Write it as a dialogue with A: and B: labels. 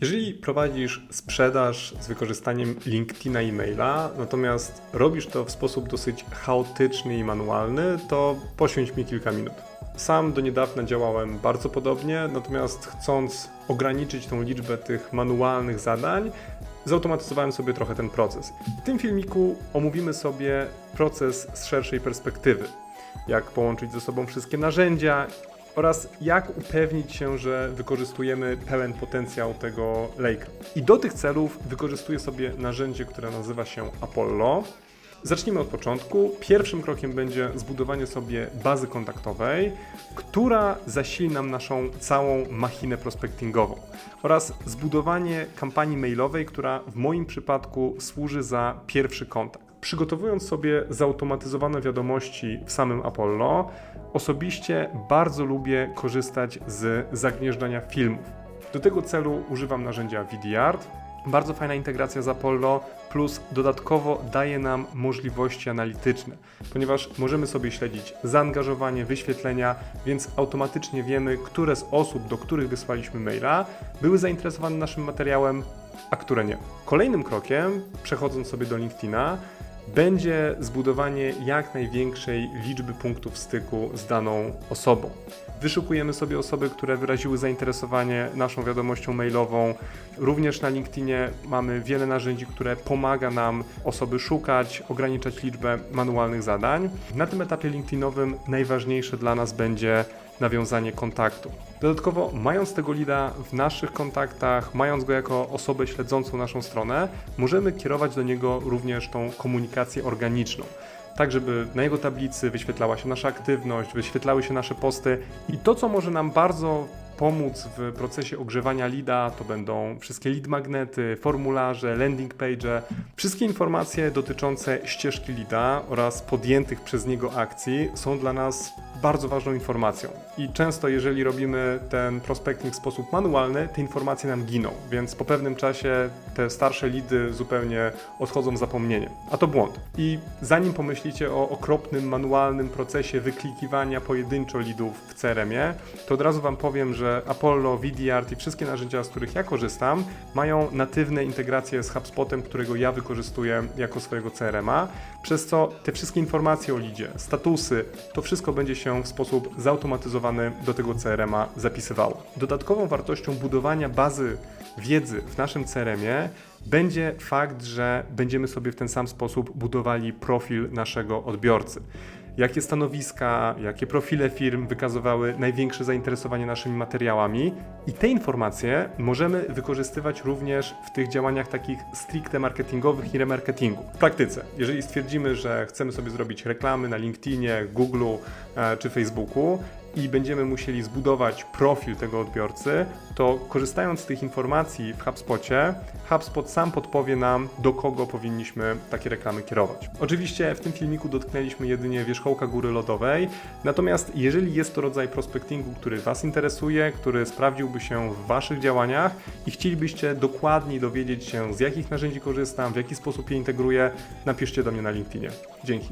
A: Jeżeli prowadzisz sprzedaż z wykorzystaniem LinkedIna i maila, natomiast robisz to w sposób dosyć chaotyczny i manualny, to poświęć mi kilka minut. Sam do niedawna działałem bardzo podobnie, natomiast chcąc ograniczyć tą liczbę tych manualnych zadań, zautomatyzowałem sobie trochę ten proces. W tym filmiku omówimy sobie proces z szerszej perspektywy. Jak połączyć ze sobą wszystkie narzędzia oraz jak upewnić się, że wykorzystujemy pełen potencjał tego lejka. I do tych celów wykorzystuję sobie narzędzie, które nazywa się Apollo. Zacznijmy od początku. Pierwszym krokiem będzie zbudowanie sobie bazy kontaktowej, która zasili nam naszą całą machinę prospectingową oraz zbudowanie kampanii mailowej, która w moim przypadku służy za pierwszy kontakt. Przygotowując sobie zautomatyzowane wiadomości w samym Apollo, osobiście bardzo lubię korzystać z zagnieżdżania filmów. Do tego celu używam narzędzia VidiArt. Bardzo fajna integracja z Apollo, plus dodatkowo daje nam możliwości analityczne, ponieważ możemy sobie śledzić zaangażowanie, wyświetlenia, więc automatycznie wiemy, które z osób, do których wysłaliśmy maila, były zainteresowane naszym materiałem, a które nie. Kolejnym krokiem, przechodząc sobie do LinkedIna, będzie zbudowanie jak największej liczby punktów styku z daną osobą. Wyszukujemy sobie osoby, które wyraziły zainteresowanie naszą wiadomością mailową. Również na LinkedInie mamy wiele narzędzi, które pomaga nam osoby szukać, ograniczać liczbę manualnych zadań. Na tym etapie LinkedInowym najważniejsze dla nas będzie nawiązanie kontaktu. Dodatkowo, mając tego lida w naszych kontaktach, mając go jako osobę śledzącą naszą stronę, możemy kierować do niego również tą komunikację organiczną. Tak, żeby na jego tablicy wyświetlała się nasza aktywność, wyświetlały się nasze posty i to, co może nam bardzo pomóc w procesie ogrzewania lida, to będą wszystkie lead magnety, formularze, landing page, wszystkie informacje dotyczące ścieżki lida oraz podjętych przez niego akcji są dla nas bardzo ważną informacją. I często, jeżeli robimy ten prospecting w sposób manualny, te informacje nam giną, więc po pewnym czasie te starsze lidy zupełnie odchodzą w zapomnienie. A to błąd. I zanim pomyślicie o okropnym manualnym procesie wyklikiwania pojedynczo lidów w CRM-ie, to od razu Wam powiem, że Apollo, VDArt i wszystkie narzędzia, z których ja korzystam, mają natywne integracje z HubSpotem, którego ja wykorzystuję jako swojego CRM-a, przez co te wszystkie informacje o lidzie, statusy, to wszystko będzie się w sposób zautomatyzowany do tego CRM-a zapisywało. Dodatkową wartością budowania bazy wiedzy w naszym CRM-ie będzie fakt, że będziemy sobie w ten sam sposób budowali profil naszego odbiorcy. Jakie stanowiska, jakie profile firm wykazywały największe zainteresowanie naszymi materiałami, i te informacje możemy wykorzystywać również w tych działaniach takich stricte marketingowych i remarketingu. W praktyce, jeżeli stwierdzimy, że chcemy sobie zrobić reklamy na LinkedInie, Google e, czy Facebooku, i będziemy musieli zbudować profil tego odbiorcy, to korzystając z tych informacji w HubSpocie, HubSpot sam podpowie nam, do kogo powinniśmy takie reklamy kierować. Oczywiście w tym filmiku dotknęliśmy jedynie wierzchołka góry lodowej, natomiast jeżeli jest to rodzaj prospectingu, który Was interesuje, który sprawdziłby się w Waszych działaniach i chcielibyście dokładniej dowiedzieć się, z jakich narzędzi korzystam, w jaki sposób je integruję, napiszcie do mnie na LinkedInie. Dzięki.